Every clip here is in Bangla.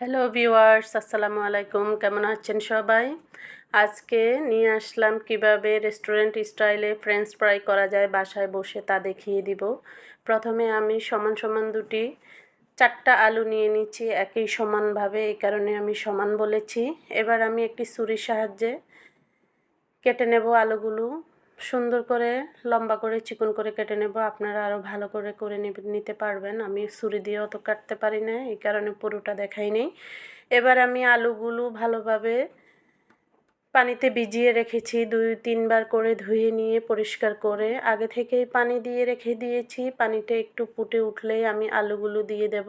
হ্যালো ভিউয়ার্স আসসালামু আলাইকুম কেমন আছেন সবাই? আজকে নিয়ে আসলাম কীভাবে রেস্টুরেন্ট স্টাইলে ফ্রেঞ্চ ফ্রাই করা যায়, বাসায় বসে তা দেখিয়ে দিব। প্রথমে আমি সমান সমান দুটি, চারটা আলু নিয়ে নিচ্ছি, একই সমানভাবে, এই কারণে আমি সমান বলেছি। এবার আমি একটি ছুরির সাহায্যে কেটে নেব আলুগুলো। সুন্দর করে, লম্বা করে, চিকন করে কেটে নেব। আপনারা আরও ভালো করে করে নিতে পারবেন। আমি ছুরি দিয়ে অত কাটতে পারি না এই কারণে পুরোটা দেখাই নেই। এবার আমি আলুগুলো ভালোভাবে পানিতে ভিজিয়ে রেখেছি। দুই, তিনবার করে ধুয়ে নিয়ে পরিষ্কার করে আগে থেকেই পানি দিয়ে রেখে দিয়েছি। পানিটা একটু ফুটে উঠলেই আমি আলুগুলো দিয়ে দেব।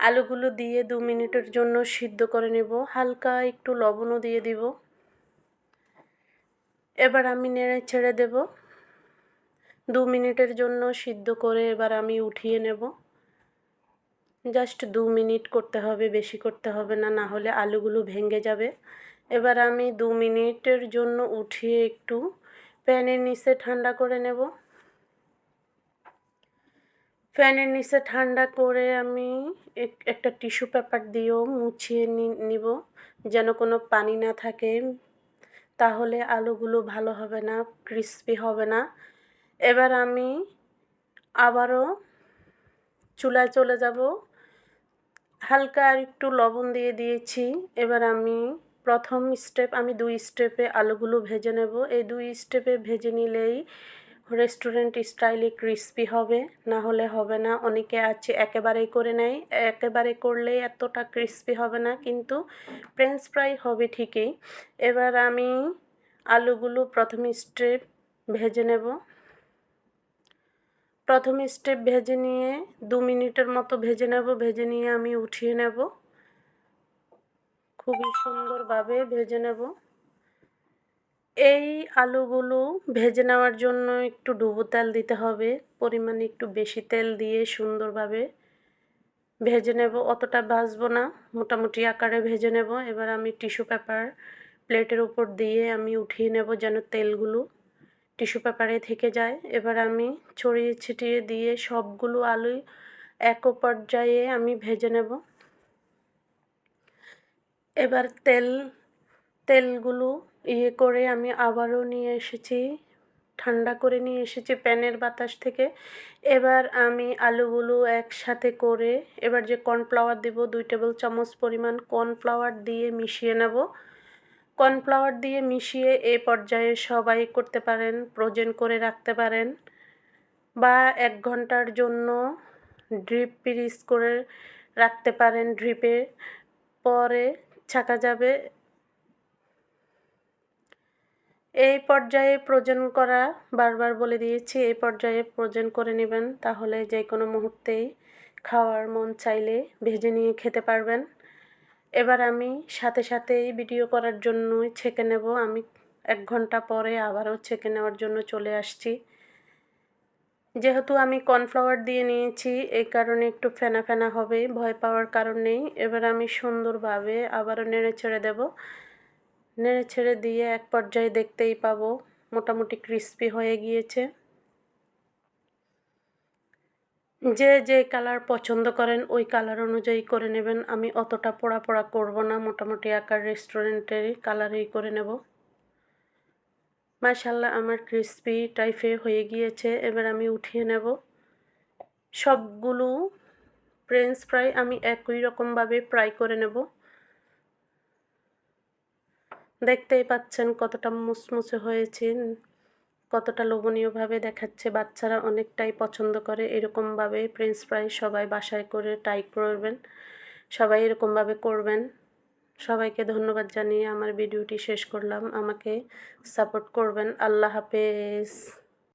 আলুগুলো দিয়ে দু মিনিটের জন্য সিদ্ধ করে নেব। হালকা একটু লবণও দিয়ে দিব। এবার আমি নেড়ে ছেড়ে দেব। দু মিনিটের জন্য সিদ্ধ করে এবার আমি উঠিয়ে নেব। জাস্ট দু মিনিট করতে হবে, বেশি করতে হবে না না হলে আলুগুলো ভেঙে যাবে। এবার আমি দু মিনিটের জন্য উঠিয়ে একটু প্যানের নিচে ঠান্ডা করে নেব। ফ্যানের নিচে ঠান্ডা করে আমি একটা টিস্যু পেপার দিয়েও মুছিয়ে নিব। যেন কোনো পানি না থাকে। তাহলে আলুগুলো ভালো হবে না ক্রিস্পি হবে না। এবার আমি আবারও চুলায় চলে যাব। হালকা আর একটু লবণ দিয়ে দিয়েছি। এবার আমি প্রথম স্টেপ আমি দুই স্টেপে আলুগুলো ভেজে নেব। এই দুই স্টেপে ভেজে নিলেই রেস্টুরেন্ট স্টাইলে ক্রিস্পি হবে, না হলে হবে না। অনেকে আছে, একেবারেই করে নেয়, একেবারে করলে এতটা ক্রিস্পি হবে না, কিন্তু ফ্রেঞ্চ ফ্রাই হবে ঠিকই। এবার আমি আলুগুলো প্রথম স্টেপ ভেজে নেব। প্রথম স্টেপ ভেজে নিয়ে দু মিনিটের মতো ভেজে নেব, ভেজে নিয়ে আমি উঠিয়ে নেব। খুবই সুন্দরভাবে ভেজে নেব। এই আলুগুলো ভেজে নেওয়ার জন্য একটু ডুবো তেল দিতে হবে। পরিমাণে একটু বেশি তেল দিয়ে সুন্দরভাবে ভেজে নেব। অতটা ভাজবো না, মোটামুটি আকারে ভেজে নেব। এবার আমি টিস্যু পেপার প্লেটের উপর দিয়ে আমি উঠিয়ে নেব যেন তেলগুলো টিস্যু পেপারে থেকে যায়। এবার আমি ছড়িয়ে ছিটিয়ে দিয়ে সবগুলো আলুই এক পর্যায়ে আমি ভেজে নেব। এবার তেল, তেলগুলো ইয়ে করে আমি আবারও নিয়ে এসেছি, ঠান্ডা করে নিয়ে এসেছি প্যানের বাতাস থেকে। এবার আমি আলুগুলো একসাথে করে এবার যে কর্নফ্লাওয়ার দেব, দুই টেবিল চামচ পরিমাণ কর্নফ্লাওয়ার দিয়ে মিশিয়ে নেব। কর্নফ্লাওয়ার দিয়ে মিশিয়ে এ পর্যায়ে সবাই করতে পারেন, প্রোজেন করে রাখতে পারেন বা এক ঘণ্টার জন্য ড্রিপ পিরিস করে রাখতে পারেন ড্রিপে। পরে ছাকা যাবে এই পর্যায়ে প্রোজন করা বারবার বলে দিয়েছি, এই পর্যায়ে প্রোজন করে নেবেন। তাহলে যে কোনো মুহূর্তেই খাওয়ার মন চাইলে ভেজে নিয়ে খেতে পারবেন। এবার আমি সাথে সাথেই ভিডিও করার জন্যই ছেঁকে নেব। আমি এক ঘণ্টা পরে আবারও ছেঁকে নেওয়ার জন্য চলে আসছি। যেহেতু আমি কর্নফ্লাওয়ার দিয়ে নিয়েছি এই কারণে একটু ফেনা ফেনা হবে, ভয় পাওয়ার কারণেই এবার আমি সুন্দরভাবে আবারও নেড়ে ছেড়ে দেব। নেড়ে ছেড়ে দিয়ে এক পর্যায়ে দেখতেই পাবো মোটামুটি ক্রিস্পি হয়ে গিয়েছে। যে যে কালার পছন্দ করেন, ওই কালার অনুযায়ী করে নেবেন। আমি অতটা পোড়া পোড়া করব না, মোটামুটি আকার রেস্টুরেন্টেরই কালারেই করে নেব। মাশাল্লাহ আমার ক্রিসপি টাইপে হয়ে গিয়েছে। এবার আমি উঠিয়ে নেব। সবগুলো ফ্রেঞ্চ ফ্রাই আমি একই রকমভাবে ফ্রাই করে নেব। দেখতেই পাচ্ছেন কতটা মুসমুসে হয়েছে কতটা লোভনীয়ভাবে দেখাচ্ছে। বাচ্চারা অনেকটাই পছন্দ করে এরকমভাবে। ফ্রেঞ্চ ফ্রাই সবাই বাসায় করে টাই করবেন, সবাই এরকমভাবে করবেন। সবাইকে ধন্যবাদ জানিয়ে আমার ভিডিওটি শেষ করলাম। আমাকে সাপোর্ট করবেন। আল্লাহ হাফেজ।